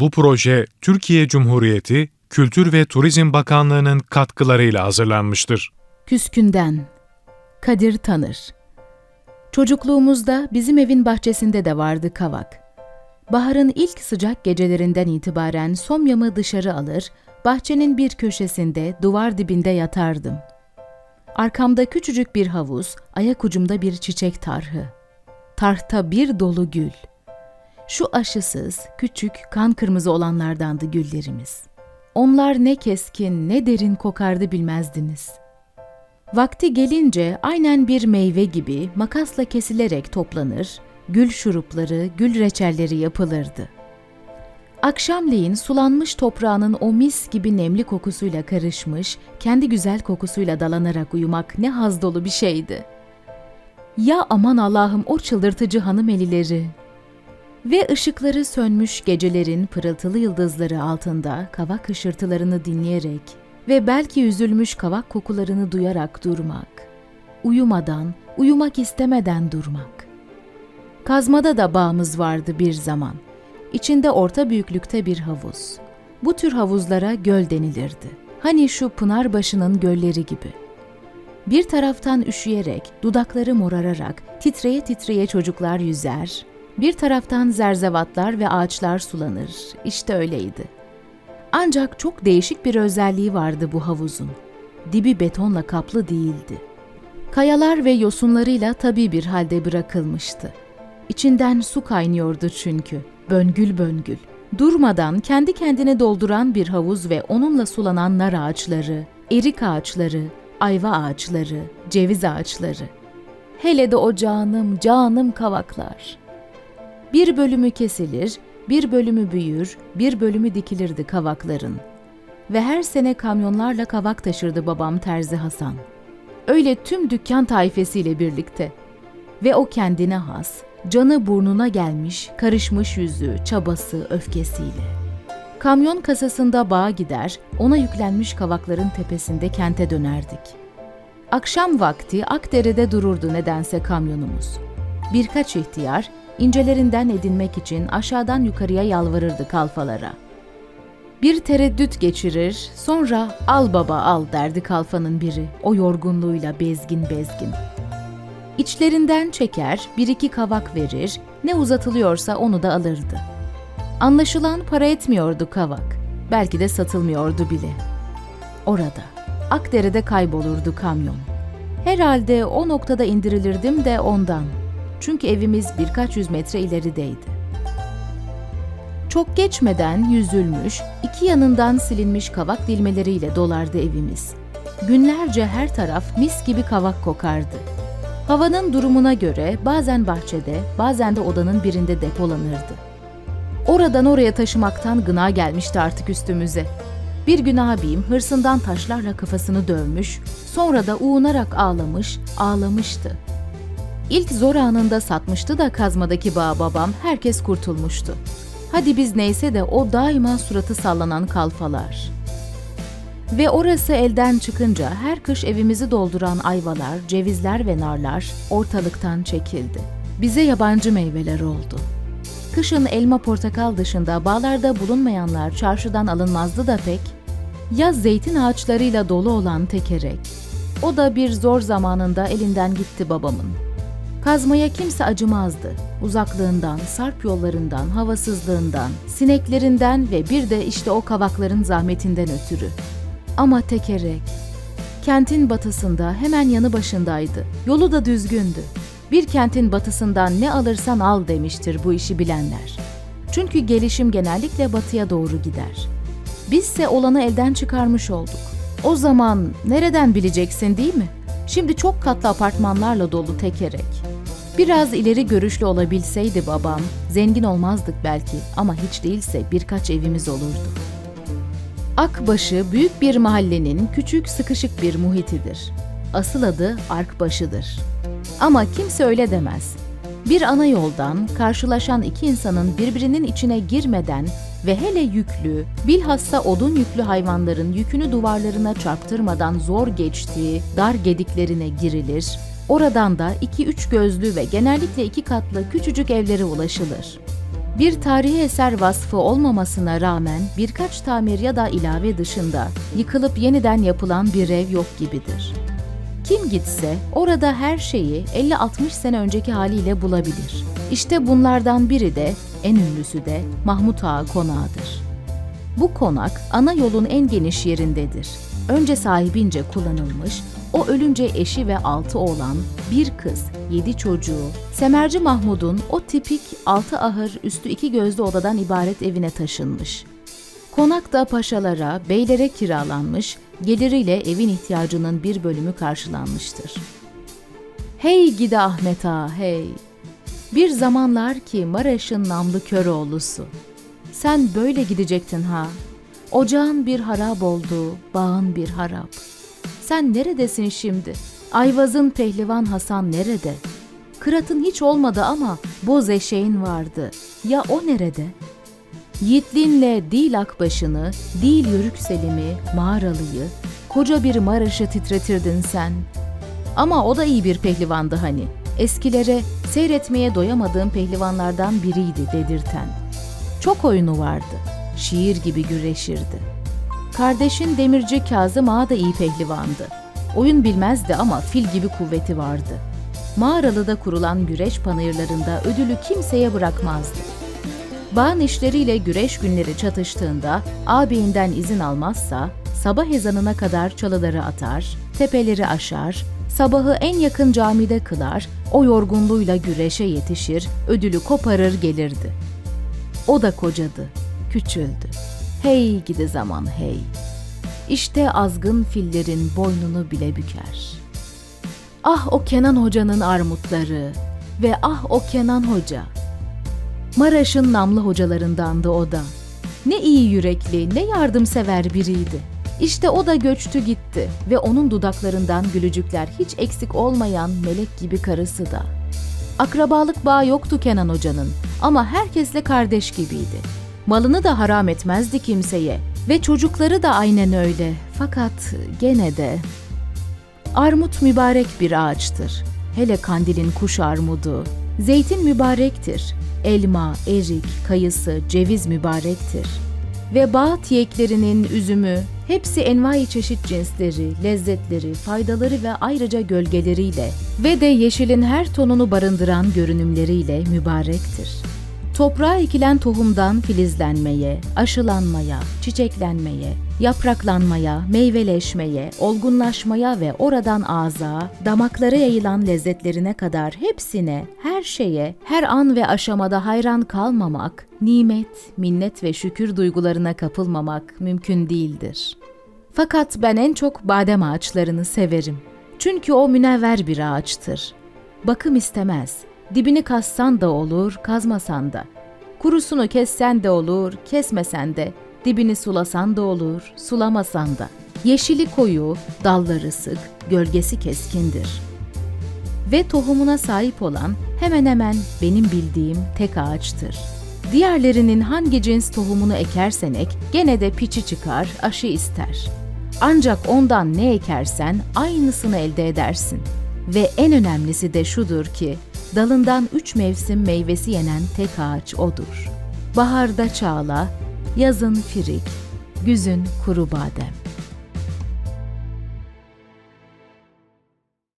Bu proje Türkiye Cumhuriyeti Kültür ve Turizm Bakanlığı'nın katkılarıyla hazırlanmıştır. Küskünden Kadir tanır. Çocukluğumuzda bizim evin bahçesinde de vardı kavak. Baharın ilk sıcak gecelerinden itibaren somyamı dışarı alır, bahçenin bir köşesinde duvar dibinde yatardım. Arkamda küçücük bir havuz, ayak ucumda bir çiçek tarhı. Tarhta bir dolu gül. Şu aşısız, küçük, kan kırmızı olanlardandı güllerimiz. Onlar ne keskin, ne derin kokardı bilmezdiniz. Vakti gelince aynen bir meyve gibi makasla kesilerek toplanır, gül şurupları, gül reçelleri yapılırdı. Akşamleyin sulanmış toprağının o mis gibi nemli kokusuyla karışmış, kendi güzel kokusuyla dalanarak uyumak ne haz dolu bir şeydi. Ya aman Allah'ım o çıldırtıcı hanımelileri. Ve ışıkları sönmüş gecelerin pırıltılı yıldızları altında kavak hışırtılarını dinleyerek ve belki üzülmüş kavak kokularını duyarak durmak. Uyumadan, uyumak istemeden durmak. Kazmada da bağımız vardı bir zaman. İçinde orta büyüklükte bir havuz. Bu tür havuzlara göl denilirdi. Hani şu Pınarbaşı'nın gölleri gibi. Bir taraftan üşüyerek, dudakları morararak, titreye titreye çocuklar yüzer, bir taraftan zerzevatlar ve ağaçlar sulanır. İşte öyleydi. Ancak çok değişik bir özelliği vardı bu havuzun. Dibi betonla kaplı değildi. Kayalar ve yosunlarıyla tabii bir halde bırakılmıştı. İçinden su kaynıyordu çünkü, böngül böngül. Durmadan kendi kendine dolduran bir havuz ve onunla sulanan nar ağaçları, erik ağaçları, ayva ağaçları, ceviz ağaçları. Hele de o canım, canım kavaklar. Bir bölümü kesilir, bir bölümü büyür, bir bölümü dikilirdi kavakların. Ve her sene kamyonlarla kavak taşırdı babam Terzi Hasan. Öyle tüm dükkan taifesiyle birlikte. Ve o kendine has, canı burnuna gelmiş, karışmış yüzü, çabası, öfkesiyle. Kamyon kasasında bağa gider, ona yüklenmiş kavakların tepesinde kente dönerdik. Akşam vakti Akdere'de dururdu nedense kamyonumuz. Birkaç ihtiyar, incelerinden edinmek için aşağıdan yukarıya yalvarırdı kalfalara. Bir tereddüt geçirir, sonra al baba al derdi kalfanın biri, o yorgunluğuyla bezgin bezgin. İçlerinden çeker, bir iki kavak verir, ne uzatılıyorsa onu da alırdı. Anlaşılan para etmiyordu kavak, belki de satılmıyordu bile. Orada, Akdere'de kaybolurdu kamyon. Herhalde o noktada indirilirdim de ondan. Çünkü evimiz birkaç yüz metre ilerideydi. Çok geçmeden yüzülmüş, iki yanından silinmiş kavak dilmeleriyle dolardı evimiz. Günlerce her taraf mis gibi kavak kokardı. Havanın durumuna göre bazen bahçede, bazen de odanın birinde depolanırdı. Oradan oraya taşımaktan gına gelmişti artık üstümüze. Bir gün abim hırsından taşlarla kafasını dövmüş, sonra da uğunarak ağlamış, ağlamıştı. İlk zor anında satmıştı da kazmadaki bağ babam, herkes kurtulmuştu. Hadi biz neyse de o daima suratı sallanan kalfalar. Ve orası elden çıkınca her kış evimizi dolduran ayvalar, cevizler ve narlar ortalıktan çekildi. Bize yabancı meyveler oldu. Kışın elma portakal dışında bağlarda bulunmayanlar çarşıdan alınmazdı da pek. Yaz zeytin ağaçlarıyla dolu olan tekerek. O da bir zor zamanında elinden gitti babamın. Kazmaya kimse acımazdı. Uzaklığından, sarp yollarından, havasızlığından, sineklerinden ve bir de işte o kavakların zahmetinden ötürü. Ama tekerek. Kentin batısında hemen yanı başındaydı. Yolu da düzgündü. Bir kentin batısından ne alırsan al demiştir bu işi bilenler. Çünkü gelişim genellikle batıya doğru gider. Bizse olanı elden çıkarmış olduk. O zaman nereden bileceksin değil mi? Şimdi çok katlı apartmanlarla dolu tekerek. Biraz ileri görüşlü olabilseydi babam, zengin olmazdık belki ama hiç değilse birkaç evimiz olurdu. Akbaşı büyük bir mahallenin küçük sıkışık bir muhitidir. Asıl adı Arkbaşı'dır. Ama kimse öyle demez. Bir ana yoldan karşılaşan iki insanın birbirinin içine girmeden ve hele yüklü, bilhassa odun yüklü hayvanların yükünü duvarlarına çarptırmadan zor geçtiği dar gediklerine girilir, oradan da iki üç gözlü ve genellikle iki katlı küçücük evlere ulaşılır. Bir tarihi eser vasfı olmamasına rağmen birkaç tamir ya da ilave dışında yıkılıp yeniden yapılan bir ev yok gibidir. Kim gitse orada her şeyi 50-60 sene önceki haliyle bulabilir. İşte bunlardan biri de, en ünlüsü de Mahmut Ağa konağıdır. Bu konak ana yolun en geniş yerindedir. Önce sahibince kullanılmış, o ölünce eşi ve altı oğlan, bir kız, yedi çocuğu, Semerci Mahmud'un o tipik altı ahır üstü iki gözlü odadan ibaret evine taşınmış. Konak da paşalara, beylere kiralanmış, geliriyle evin ihtiyacının bir bölümü karşılanmıştır. Hey gidi Ahmet Ağa hey! Bir zamanlar ki Maraş'ın namlı Köroğlu'su. Sen böyle gidecektin ha. Ocağın bir harap oldu, bağın bir harap. Sen neredesin şimdi? Ayvaz'ın pehlivan Hasan nerede? Kıratın hiç olmadı ama boz eşeğin vardı. Ya o nerede? Yiğitliğinle değil Akbaşı'nı, değil Yörük Selim'i, Mağaralı'yı, koca bir Maraş'ı titretirdin sen. Ama o da iyi bir pehlivandı hani. Eskilere seyretmeye doyamadığım pehlivanlardan biriydi dedirten. Çok oyunu vardı. Şiir gibi güreşirdi. Kardeşin demirci Kazım Ağa da iyi pehlivandı. Oyun bilmezdi ama fil gibi kuvveti vardı. Mağaralı'da kurulan güreş panayırlarında ödülü kimseye bırakmazdı. Bağın işleriyle güreş günleri çatıştığında ağabeyinden izin almazsa sabah ezanına kadar çalıları atar, tepeleri aşar, sabahı en yakın camide kılar, o yorgunluğuyla güreşe yetişir, ödülü koparır gelirdi. O da kocadı, küçüldü. Hey gidi zaman hey. İşte azgın fillerin boynunu bile büker. Ah o Kenan Hoca'nın armutları ve ah o Kenan Hoca. Maraş'ın namlı hocalarındandı o da. Ne iyi yürekli, ne yardımsever biriydi. İşte o da göçtü gitti ve onun dudaklarından gülücükler hiç eksik olmayan melek gibi karısı da. Akrabalık bağı yoktu Kenan Hoca'nın ama herkesle kardeş gibiydi. Malını da haram etmezdi kimseye ve çocukları da aynen öyle. Fakat gene de Armut mübarek bir ağaçtır. Hele kandilin kuş armudu. Zeytin mübarektir. Elma, erik, kayısı, ceviz mübarektir. Ve bağ tiyeklerinin üzümü, hepsi envai çeşit cinsleri, lezzetleri, faydaları ve ayrıca gölgeleriyle ve de yeşilin her tonunu barındıran görünümleriyle mübarektir. Toprağa ekilen tohumdan filizlenmeye, aşılanmaya, çiçeklenmeye, yapraklanmaya, meyveleşmeye, olgunlaşmaya ve oradan ağza, damaklara yayılan lezzetlerine kadar hepsine, her şeye, her an ve aşamada hayran kalmamak, nimet, minnet ve şükür duygularına kapılmamak mümkün değildir. Fakat ben en çok badem ağaçlarını severim. Çünkü o münevver bir ağaçtır. Bakım istemez. Dibini kazsan da olur, kazmasan da. Kurusunu kessen de olur, kesmesen de. Dibini sulasan da olur, sulamasan da. Yeşili koyu, dalları sık, gölgesi keskindir. Ve tohumuna sahip olan hemen hemen benim bildiğim tek ağaçtır. Diğerlerinin hangi cins tohumunu ekersen ek, gene de piçi çıkar, aşı ister. Ancak ondan ne ekersen aynısını elde edersin. Ve en önemlisi de şudur ki, dalından üç mevsim meyvesi yenen tek ağaç odur. Baharda çağla, yazın firik, güzün kuru badem.